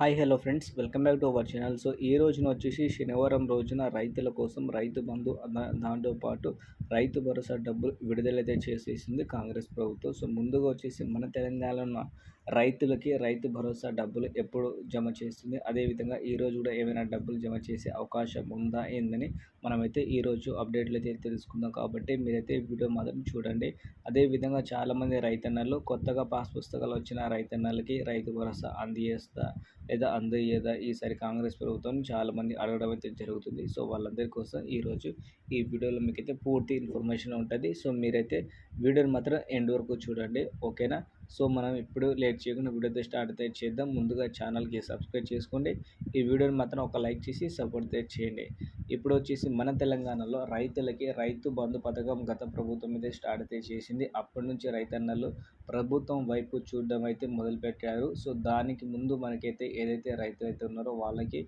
Hi hello friends. Welcome back to our channel. So ఈ రోజున వచ్చేసి శనివారం రోజున రైతుల కోసం రైతు బంధు దా- దాంతో పాటు రైతు భరోసా డబ్బులు విడుదలైతే చేసేసింది కాంగ్రెస్ ప్రభుత్వం. సో ముందుగా వచ్చేసి మన తెలంగాణలో రైతులకి రైతు భరోసా డబ్బులు ఎప్పుడు జమ చేస్తుంది? అదేవిధంగా ఈరోజు కూడా ఏమైనా డబ్బులు జమ చేసే అవకాశం ఉందా ఏందని మనమైతే ఈరోజు అప్డేట్లు అయితే తెలుసుకుందాం. కాబట్టి మీరైతే వీడియో మాత్రం చూడండి. అదేవిధంగా చాలామంది రైతన్నలు కొత్తగా పాస్ పుస్తకాలు వచ్చిన రైతన్నలకి రైతు భరోసా అందజేస్తా లేదా అందజేయదా ఈసారి కాంగ్రెస్ ప్రభుత్వం చాలామంది అడగడం అయితే జరుగుతుంది. సో వాళ్ళందరి కోసం ఈరోజు ఈ వీడియోలో మీకైతే పూర్తి ఇన్ఫర్మేషన్ ఉంటుంది. సో మీరైతే వీడియోని మాత్రం ఎండ్ వరకు చూడండి. ఓకేనా? సో మనం ఇప్పుడు లేట్ చేయకుండా వీడియో స్టార్ట్ అయితే చేద్దాం. ముందుగా ఛానల్కి సబ్స్క్రైబ్ చేసుకోండి. ఈ వీడియోని మాత్రం ఒక లైక్ చేసి సపోర్ట్ అయితే చేయండి. ఇప్పుడు వచ్చేసి మన తెలంగాణలో రైతులకి రైతు బంధు పథకం గత ప్రభుత్వం అయితే స్టార్ట్ అయితే చేసింది. అప్పటి నుంచి రైతన్నలు ప్రభుత్వం వైపు చూడడం అయితే మొదలుపెట్టారు. సో దానికి ముందు మనకైతే ఏదైతే రైతులు అయితే ఉన్నారో వాళ్ళకి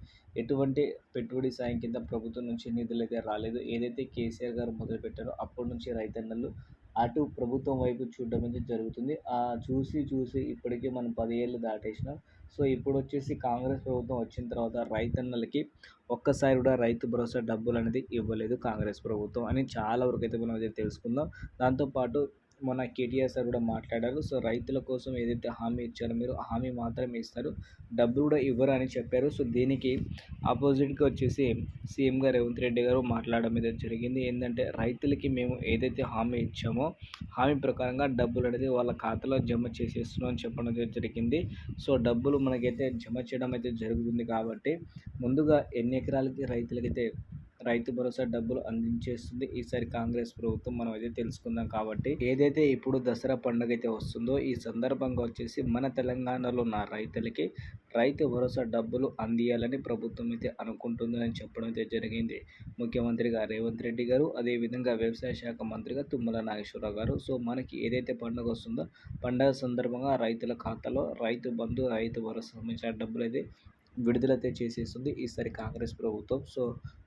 ఎటువంటి పెట్టుబడి సాయం కింద ప్రభుత్వం నుంచి నిధులు అయితే రాలేదు. ఏదైతే కేసీఆర్ గారు మొదలుపెట్టారో అప్పటి నుంచి రైతన్నలు అటు ప్రభుత్వం వైపు చూడడం అయితే జరుగుతుంది. ఆ చూసి చూసి ఇప్పటికే మనం పదిహేళ్ళు దాటేసినాం. సో ఇప్పుడు వచ్చేసి కాంగ్రెస్ ప్రభుత్వం వచ్చిన తర్వాత రైతన్నలకి ఒక్కసారి కూడా రైతు భరోసా డబ్బులు అనేది ఇవ్వలేదు కాంగ్రెస్ ప్రభుత్వం అని చాలా వరకు అయితే మనం అయితే తెలుసుకుందాం. దాంతోపాటు మొన్న కేటీఆర్ సార్ కూడా మాట్లాడారు. సో రైతుల కోసం ఏదైతే హామీ ఇచ్చారో మీరు హామీ మాత్రమే ఇస్తారు. డబ్బులు కూడా ఇవ్వరు అని చెప్పారు. సో దీనికి ఆపోజిట్గా వచ్చేసి సీఎంగా రేవంత్ రెడ్డి గారు మాట్లాడడం మీద జరిగింది. ఏంటంటే రైతులకి మేము ఏదైతే హామీ ఇచ్చామో హామీ ప్రకారంగా డబ్బులు అనేది వాళ్ళ ఖాతాలో జమ చేసేస్తున్నాం అని చెప్పడం జరిగింది. సో డబ్బులు మనకైతే జమ చేయడం అయితే జరుగుతుంది కాబట్టి ముందుగా ఎన్ని ఎకరాలకి రైతులకైతే రైతు భరోసా డబ్బులు అందించేస్తుంది. ఈసారి కాంగ్రెస్ ప్రభుత్వం మనం అయితే తెలుసుకుందాం కాబట్టి ఏదైతే ఇప్పుడు దసరా పండుగ అయితే వస్తుందో ఈ సందర్భంగా వచ్చేసి మన తెలంగాణలో ఉన్న రైతులకి రైతు భరోసా డబ్బులు అందియాలని ప్రభుత్వం అయితే అనుకుంటుందని చెప్పడం అయితే జరిగింది. ముఖ్యమంత్రిగా రేవంత్ రెడ్డి గారు అదేవిధంగా వ్యవసాయ శాఖ మంత్రిగా తుమ్మల నాగేశ్వరరావు గారు. సో మనకి ఏదైతే పండుగ వస్తుందో పండుగ సందర్భంగా రైతుల ఖాతాలో రైతు బంధు రైతు భరోసా సంబంధించిన డబ్బులు అయితే విడుదలైతే చేసేస్తుంది ఈసారి కాంగ్రెస్ ప్రభుత్వం. సో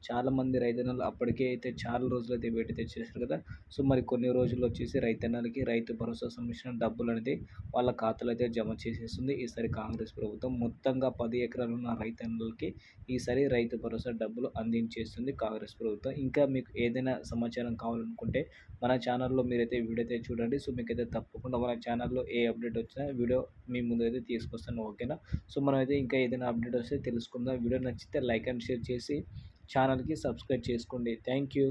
చాలామంది రైతన్నలు అప్పటికే అయితే చాలా రోజులు అయితే వెయిట్ అయితే చేశారు కదా. సో మరి కొన్ని రోజులు వచ్చేసి రైతన్నలకి రైతు భరోసా సంబంధించిన డబ్బులు అనేది వాళ్ళ ఖాతాలో అయితే జమ చేసేస్తుంది ఈసారి కాంగ్రెస్ ప్రభుత్వం. మొత్తంగా పది ఎకరాలు ఉన్న రైతన్నలకి ఈసారి రైతు భరోసా డబ్బులు అందించేస్తుంది కాంగ్రెస్ ప్రభుత్వం. ఇంకా మీకు ఏదైనా సమాచారం కావాలనుకుంటే మన ఛానల్లో మీరైతే వీడియో అయితే చూడండి. సో మీకైతే తప్పకుండా మన ఛానల్లో ఏ అప్డేట్ వచ్చినా వీడియో మీ ముందు అయితే తీసుకొస్తాను ఓకేనా? సో మనమైతే ఇంకా ఏదైనా అప్డేట్ వస్తే తెలుసుకుందాం. వీడియో నచ్చితే లైక్ అండ్ షేర్ చేసి ఛానల్కి సబ్స్క్రైబ్ చేసుకోండి. Thank you.